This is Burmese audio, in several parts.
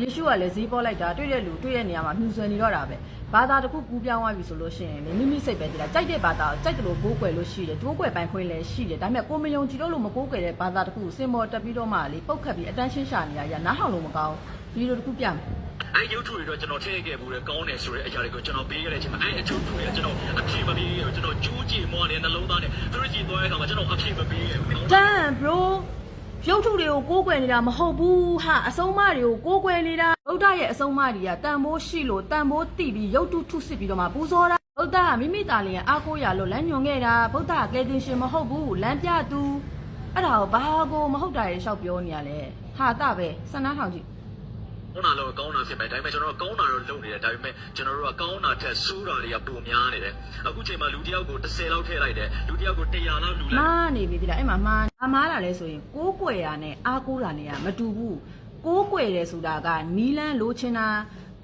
ယေရှုကလည်းဈေးပေါ်လိုက်တာတွေ့တဲ့လူတွေ့တဲ့နေရာမှာမြူဆွယ်နေတော့တာပဲဘာသာတစ်ခုကူးပြောင်းသွားပြီဆိုလို့ရှိရင်လေမိမိစိတ်ပဲတည်တာကြိုက်တဲ့ဘာသာကိုကြိုက်တယ်လို့ကိုးကွယ်လို့ရှိတယ်တိုးကွယ်ပိုင်ခွင့်လည်းရှိတယ်ဒါပေမဲ့ကိုမယုံကြည်လို့လို့မကိုးကွယ်တဲ့ဘာသာတစ်ခုကိုစင်မော်တက်ပြီးတော့မှလေပုတ်ခတ်ပြီးအတန်းရှင်းရှာနေရရနားထောင်လို့မကောင်းဘူးဗီဒီယိုတစ်ခုပြမယ်အဲ့ရုပ်ထုတွေတော့ကျွန်တော်ထည့်ခဲ့ဘူးလေကောင်းတယ်ဆိုတဲ့အရာတွေကိုကျွန်တော်ပေးခဲ့တဲ့အချိန်မှာအဲ့အထုထုတွေကကျွန်တော်အပြေမပေးခဲ့ဘူးကျွန်တော်ကြိုးကြည့်မွားနေနှလုံးသားနဲ့သူတို့ကြည့်သွားတဲ့အခါမှာကျွန်တော်အပြေမပေးခဲ့ဘူးတန် bro ရုပ်ထုတွေကိုကိုးကွယ်နေတာမဟုတ်ဘူးဟာအဆုံးအမတွေကိုကိုးကွယ်နေတာဗုဒ္ဓရဲ့အဆုံးအမတွေကတန်ဖိုးရှိလို့တန်ဖိုးတိပြီးရုပ်ထုထုစစ်ပြီးတော့မှပူဇော်တာဗုဒ္ဓကမိမိသားလျင်အားကိုးရလို့လမ်းညွန်ခဲ့တာဗုဒ္ဓကကယ်တင်ရှင်မဟုတ်ဘူးလမ်းပြသူအဲ့ဒါကိုဘာကိုမဟုတ်တာရေလျှောက်ပြောနေရလဲဟာတပဲစနားထောင်ကြည့် ကောင်းတာတော့ကောင်းတာဖြစ်မယ်ဒါပေမဲ့ကျွန်တော်တို့ကောင်းတာတော့လုပ်နေတယ်ဒါပေမဲ့ကျွန်တော်တို့ကကောင်းတာထက်ဆိုးတာတွေကပုံများနေတယ်အခုချိန်မှာလူတစ်ယောက်ကို30လောက်ထည့်လိုက်တယ်လူတစ်ယောက်ကို100လောက်လူလိုက်မားနေပြီတိလားအဲ့မှာမားအမားတာလဲဆိုရင်ကိုးကွယ်တာနဲ့အားကိုးတာနဲ့ကမတူဘူးကိုးကွယ်တယ်ဆိုတာကနီလန်းလိုချင်တာ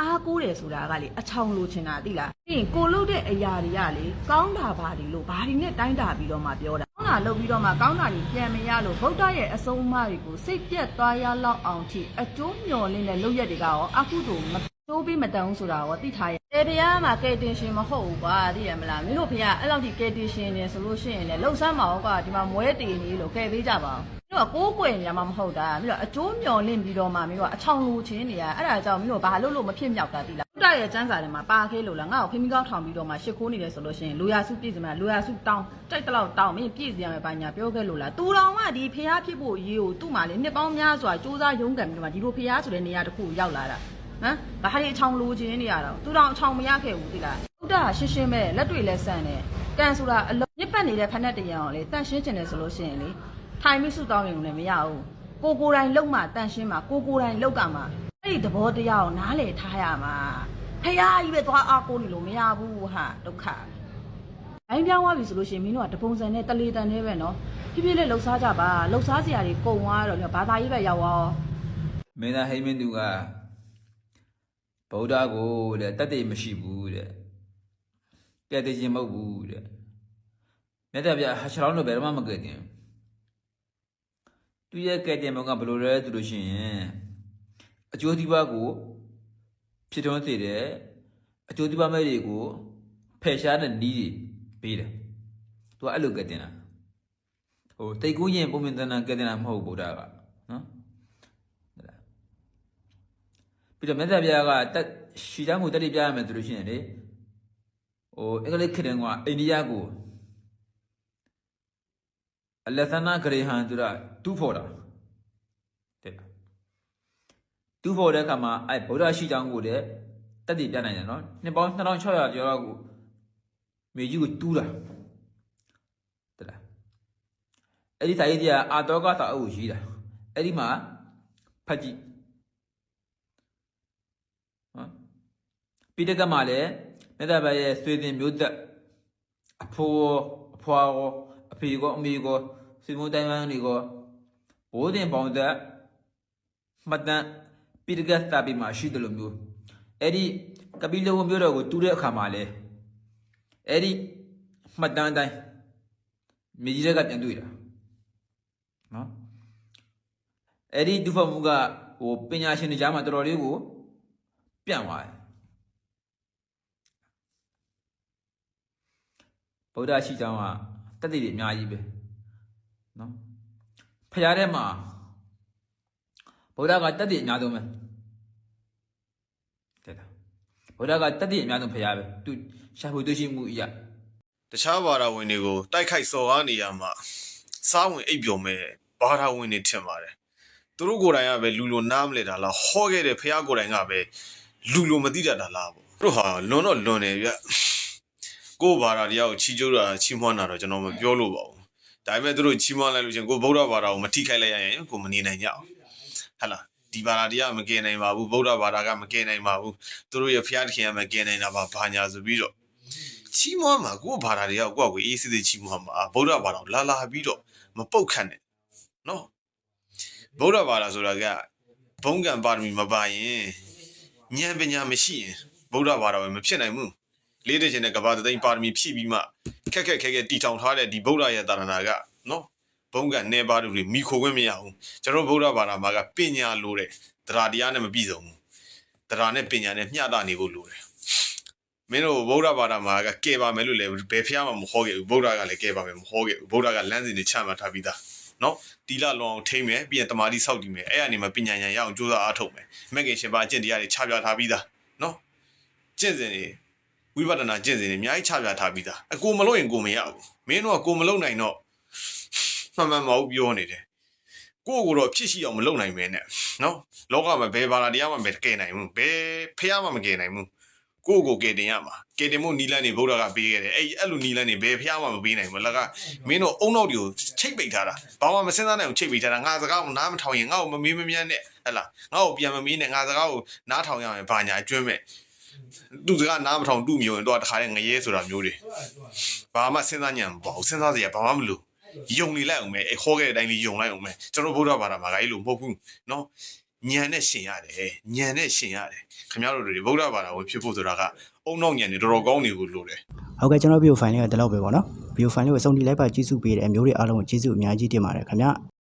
အားကိုးတယ်ဆိုတာကလေအချောင်လိုချင်တာသိလားပြီးရင်ကိုလုပ်တဲ့အရာတွေကလေကောင်းတာပါဒီလို့ဘာဒီနဲ့တိုင်းတာပြီးတော့မှပြောတာကော င်းတာလုပ်ပြီးတော့မှကောင်းတာကြီးပြန်မရလို့ဗုဒ္ဓရဲ့အဆုံးအမတွေကိုစိတ်ပြက်သွားရလောက်အောင်ထိအကျိုးမျှော်လင့်တဲ့လုပ်ရက်တွေကရောအကုသို့မတိုးပြီးမတန်ဘူးဆိုတာရောသိထားရတေဖျားမှာကယ်တင်ရှင်မဟုတ်ဘူးကွာသိရမလားမင်းတို့ဖျားအဲ့လောက်ထိကယ်တင်ရှင်နေဆိုလို့ရှိရင်လည်းလှုပ်ဆမ်းမအောင်ကွာဒီမှာမွဲတေနေလို့ကယ်ပေးကြပါအောင်မင်းတို့ကကိုးကွယ်နေရမှာမဟုတ်တာမင်းတို့အကျိုးမျှော်လင့်ပြီးတော့မှမင်းတို့ကအချောင်လူချင်းနေရအဲ့ဒါကြောင့်မင်းတို့ဘာလို့လို့မဖြစ်မြောက်တာသိလား ဘုရားရဲ့စံစာထဲမှာပါခဲလို့လားငါ့ကိုဖိမိကောက်ထောင်ပြီးတော့မှရှ िख ိုးနေတယ်ဆိုလို့ရှိရင်လူရစုပြည့်စမှာလူရစုတောင်းတိုက်တလောက်တောင်းမင်းပြည့်စရမယ်ပါညာပြောခဲ့လို့လားတူတော်မှဒီဖျားဖြစ်ဖို့ရေးကိုသူ့မှာလေနှစ်ပေါင်းများစွာစူးစမ်းရုန်းကန်ပြီးတော့မှဒီလိုဖျားဆိုတဲ့နေရာတစ်ခုကိုရောက်လာတာဟမ်ဘာတွေအချောင်လိုချင်နေရတော့သူတောင်အချောင်မရခဲ့ဘူးသိလားဥဒ္ဒါရှင်းရှင်းပဲလက်တွေလည်းဆန့်တယ်ကန်ဆိုတာအလုံးညစ်ပတ်နေတဲ့ဖက်နဲ့တရံအောင်လေတန့်ရှင်းချင်တယ်ဆိုလို့ရှိရင်လေထိုင်ပြီးစုတောင်းရင်လည်းမရဘူးကိုကိုယ်တိုင်လုံမှတန့်ရှင်းမှကိုကိုယ်တိုင်လောက်ကမှအဲ့ဒီသဘောတရားကိုနားလည်ထားရမှာ ဖះကြီးပဲသွားအားကိုးနေလို့မရဘူးဟာဒုက္ခဘိုင်းပြောင်းသွားပြီဆိုလို့ရှိရင်မင်းတို့ကတပုံစံနဲ့တလေတန်နဲ့ပဲနော်ဖြည်းဖြည်းလေးလှုပ်ရှားကြပါလှုပ်ရှားစရာတွေကုန်သွားတော့ညဘာသာရေးပဲရောက်သွားမင်းသားဟိမင်းသူကဗုဒ္ဓကိုတဲ့တတ်သိမရှိဘူးတဲ့ကဲသိခြင်းမဟုတ်ဘူးတဲ့မြတ်ဗျာဟာချလောင်းတော့ဘယ်တော့မှမကဲတင်သူရဲ့ကဲတင်ဘောကဘယ်လိုလဲသူလို့ရှိရင်အကျိုးဒီပါကို ဖြစ်ထွန်းစေတယ်အကျိုးဒီပါမဲ့တွေကိုဖယ်ရှားတဲ့နီးတွေပေးတယ်သူကအဲ့လိုကဲတင်တာဟိုတိတ်ကူးရင်ပုံမြင်တန်တန်ကဲတင်တာမဟုတ်ဘူးဗုဒ္ဓကနော်ပြီးတော့မြတ်စွာဘုရားကတက်ရှီတန်းကိုတက်တိပြရမယ်ဆိုလို့ရှိရင်လေဟိုအင်္ဂလိပ်ခေတ်တုန်းကအိန္ဒိယကိုအလက်သနာဂရေဟန်ဆိုတာတူးဖော်တာတဲ့ တူးဖော်တဲ့အခါမှာအဲဗုဒ္ဓရှီတန်းကိုလည်းတက်တိပြနိုင်တယ်နော်နှစ်ပေါင်း2600ကျော်လောက်ကိုမြေကြီးကိုတူးတာတဲ့လားအဲ့ဒီစာရေးတရားအာတောကသာအုပ်ကိုရေးတာအဲ့ဒီမှာဖတ်ကြည့်နော်ပိဋကမှာလည်းမြတ်စွာဘုရားရဲ့ဆွေတင်မျိုးသက်အဖိုးအဖွာရောအဖေကောအမေကောဆွေမျိုးတိုင်းဝန်းတွေကောဘိုးတင်ပေါင်းသက်မှတ်တမ်း ပိဋကသပိမှာရှိတယ်လို့မျိုးအဲ့ဒီကပိလဝမျိုးတော်ကိုတူးတဲ့အခါမှာလဲအဲ့ဒီမှတ်တမ်းအတိုင်းမြေကြီးတွေကပြန်တွေ့တာနော်အဲ့ဒီဒုဖမှုကဟိုပညာရှင်တွေကြားမှာတော်တော်လေးကိုပြန့်သွားတယ်ဗုဒ္ဓရှိကြောင်းကတက်တည်တွေအများကြီးပဲနော်ဖရားထဲမှာ ဗုဒ္ဓကတက်တည်အများဆုံးပဲတဲ့လားဗုဒ္ဓကတက်တည်အများဆုံးဖရားပဲသူရှာဖွေတွေ့ရှိမှုအရာတခြားဘာသာဝင်တွေကိုတိုက်ခိုက်စော်ကားနေရမှာစားဝင်အိပ်ပျော်မဲ့ဘာသာဝင်တွေထင်ပါတယ်သူတို့ကိုယ်တိုင်ကပဲလူလိုနားမလဲတာလားဟောခဲ့တဲ့ဖះကိုယ်တိုင်ကပဲလူလိုမသိတတ်တာလားပေါ့သူတို့ဟာလွန်တော့လွန်တယ်ဗျကိုယ်ဘာသာတရားကိုချီကျိုးတာချီးမွမ်းတာတော့ကျွန်တော်မပြောလို့ပါဘူးဒါပေမဲ့သူတို့ချီးမွမ်းလိုက်လို့ချင်းကိုဗုဒ္ဓဘာသာကိုမထိခိုက်လိုက်ရရင်ကိုမနေနိုင်ကြအောင် ဟဟလားဒီဘာသာတရားမကယ်နိုင်ပါဘူးဗုဒ္ဓဘာသာကမကယ်နိုင်ပါဘူးသူတို့ရဲ့ဖះတခင်ကမကယ်နိုင်တာပါဘာညာဆိုပြီးတော့ချီးမွမ်းမှာကိုယ့်ဘာသာတွေကကိုယ့်အကိုအေးစစ်စစ်ချီးမွမ်းမှာဗုဒ္ဓဘာသာကိုလာလာပြီးတော့မပုတ်ခတ်နဲ့နော်ဗုဒ္ဓဘာသာဆိုတာကဘုံကံပါရမီမပါရင်ဉာဏ်ပညာမရှိရင်ဗုဒ္ဓဘာသာပဲမဖြစ်နိုင်ဘူးလေးတဲ့ချင်းတဲ့ကဘာသိန်းပါရမီဖြည့်ပြီးမှခက်ခက်ခဲခဲတီထောင်ထားတဲ့ဒီဗုဒ္ဓရဲ့တာရဏကနော် ဘုံကနေပါလူတွေမိခိုခွင့်မရဘူးကျွန်တော်ဗုဒ္ဓဘာသာမှာကပညာလိုတဲ့တရားတရားနဲ့မပြည့်စုံဘူးတရားနဲ့ပညာနဲ့မျှတနေဖို့လိုတယ်မင်းတို့ဗုဒ္ဓဘာသာမှာကကဲပါမယ်လို့လည်းဘယ်ဖျားမှမဟောခဲ့ဘူးဗုဒ္ဓကလည်းကဲပါမယ်မဟောခဲ့ဘူးဗုဒ္ဓကလမ်းစဉ်တွေချမှတ်ထားပြီးသားနော်တီလာလောအောင်ထိမ့်မယ်ပြီးရင်တမာတိဆောက်တည်မယ်အဲ့ရနေမှာပညာဉာဏ်ရအောင်ကြိုးစားအားထုတ်မယ်မက်ကင်ရှင်ပါအကျင့်တရားတွေချပြထားပြီးသားနော်ကျင့်စဉ်တွေဝိပဿနာကျင့်စဉ်တွေအများကြီးချပြထားပြီးသားအကိုမလို့ရင်ကိုမရဘူးမင်းတို့ကကိုမလုံနိုင်တော့ မှန်မှန်မဟုတ်ပြောနေတယ်ကိုကိုတော့ဖြစ်ရှိအောင်မလုံနိုင်ပဲနဲ့နော်လောကမှာဘယ်ဘာသာတရားမှမကယ်နိုင်ဘူးဘယ်ဖះမှမကယ်နိုင်ဘူးကိုကိုကယ်တင်ရမှာကယ်တင်မှုနီလန်းနေဗုဒ္ဓကပေးခဲ့တယ်အဲ့အဲ့လိုနီလန်းနေဘယ်ဖះမှမပေးနိုင်ဘူးလကမင်းတို့အုံနောက်တွေကိုချိတ်ပိတ်ထားတာဘာမှမစဉ်းစားနိုင်အောင်ချိတ်ပိတ်ထားတာငါစကားကိုနားမထောင်ရင်ငါ့ကိုမမေးမမြန်းနဲ့ဟဲ့လားငါ့ကိုပြန်မမေးနဲ့ငါစကားကိုနားထောင်ရမယ်ဘာညာအကျွမ်းမဲ့သူစကားနားမထောင်တူမျိုးရင်တော့တခါတည်းငရဲဆိုတာမျိုးတွေဘာမှစဉ်းစားညံမပေါ့စဉ်းစားစရာဘာမှမလို ယုံနေလိုက်အောင်မယ်အဲခေါ်ခဲ့တဲ့အတိုင်းလေးယုံလိုက်အောင်မယ်ကျွန်တော်ဗုဒ္ဓဘာသာမှာကအဲ့လိုမဟုတ်ဘူးနော်ညံနဲ့ရှင်ရတယ်ညံနဲ့ရှင်ရတယ်ခင်ဗျားတို့တွေဗုဒ္ဓဘာသာဝင်ဖြစ်ဖို့ဆိုတာကအုံနောက်ညံနေတော်တော်ကောင်းနေကိုလို့တယ်ဟုတ်ကဲ့ကျွန်တော်ဗီဒီယိုဖိုင်လေးကဒီလောက်ပဲပေါ့နော်ဗီဒီယိုဖိုင်လေးကိုအဆုံးထိလိုက်ပါကြည့်စုပေးတဲ့အမျိုးတွေအားလုံးကိုကျေးဇူးအများကြီးတင်ပါတယ်ခင်ဗျာ